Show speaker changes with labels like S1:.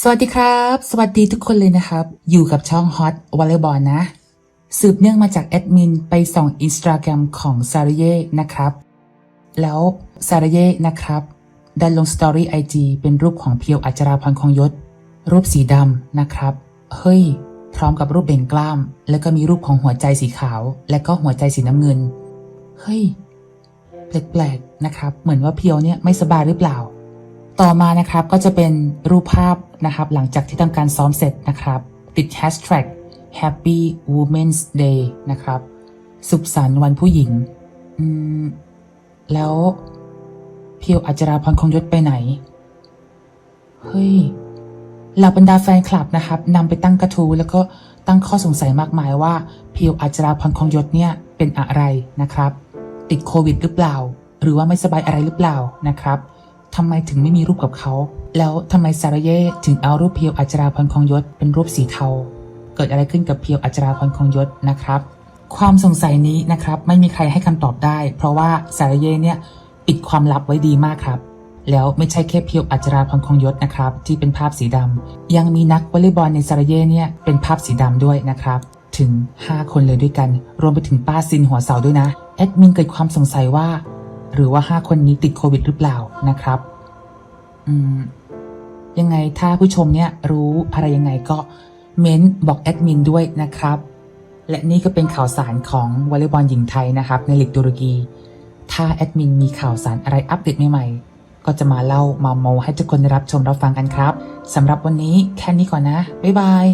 S1: สวัสดีครับ สวัสดีทุกคนเลยนะครับ อยู่กับช่องฮอตวอลเลย์บอลนะ สืบเนื่องมาจากแอดมินไปส่องอินสตาแกรมของซาร์เย่นะครับ แล้วซาร์เย่นะครับได้ลงสตอรี่ไอจีเป็นรูปของเพียวอัจราพรคงยศ รูปสีดำนะครับ เฮ้ย พร้อมกับรูปเบ่งกล้าม แล้วก็มีรูปของหัวใจสีขาว และก็หัวใจสีน้ำเงิน เฮ้ย แปลกๆนะครับ เหมือนว่าเพียวเนี่ยไม่สบายหรือเปล่า ต่อมานะครับก็จะเป็นรูปภาพ นะครับ หลังจากที่ทำการซ้อมเสร็จนะครับ ติด hashtag Happy Women's Day นะครับ สุขสันต์วันผู้หญิง อืม แล้วเพียวอัจราพรคงยศไปไหน เฮ้ยเหล่าบรรดาแฟนคลับนะครับนำไปตั้งกระทู้แล้วก็ตั้งข้อสงสัยมากมายว่าเพียวอัจราพรคงยศเนี่ยเป็นอะไรนะครับ ติดโควิดหรือเปล่า หรือว่าไม่สบายอะไรหรือเปล่านะครับทำไมถึงไม่มีรูปกับเขา แล้วทำไมซาราเย่ถึงเอารูปเพียวอัจราพรคงยศเป็นรูปสีเทา เกิดอะไรขึ้นกับเพียวอัจราพรคงยศนะครับ ความสงสัยนี้นะครับไม่มีใครให้คำตอบได้ เพราะว่าซาราเย่เนี่ยปิดความลับไว้ดีมากครับ แล้วไม่ใช่แค่เพียวอัจราพรคงยศนะครับ ที่เป็นภาพสีดำยังมีนักวอลเลย์บอลในซาราเย่เนี่ยเป็นภาพสีดำด้วยนะครับ ถึง 5 คนเลยด้วยกัน รวมไปถึงป้าซินหัวเสาด้วยนะแอดมินเกิดความสงสัยว่า หรือว่า 5 คนนี้ติดโควิดหรือเปล่านะครับ อืม ยังไงถ้าผู้ชมเนี่ยรู้อะไรยังไงก็เม้นบอกแอดมินด้วยนะครับ และนี่ก็เป็นข่าวสารของวอลเลย์บอลหญิงไทยนะครับ ในลีกตุรกี ถ้าแอดมินมีข่าวสารอะไรอัปเดตใหม่ๆ ก็จะมาเล่ามาโมให้ทุกคนได้รับชมรับฟังกันครับสำหรับวันนี้แค่นี้ก่อนนะ บ๊ายบาย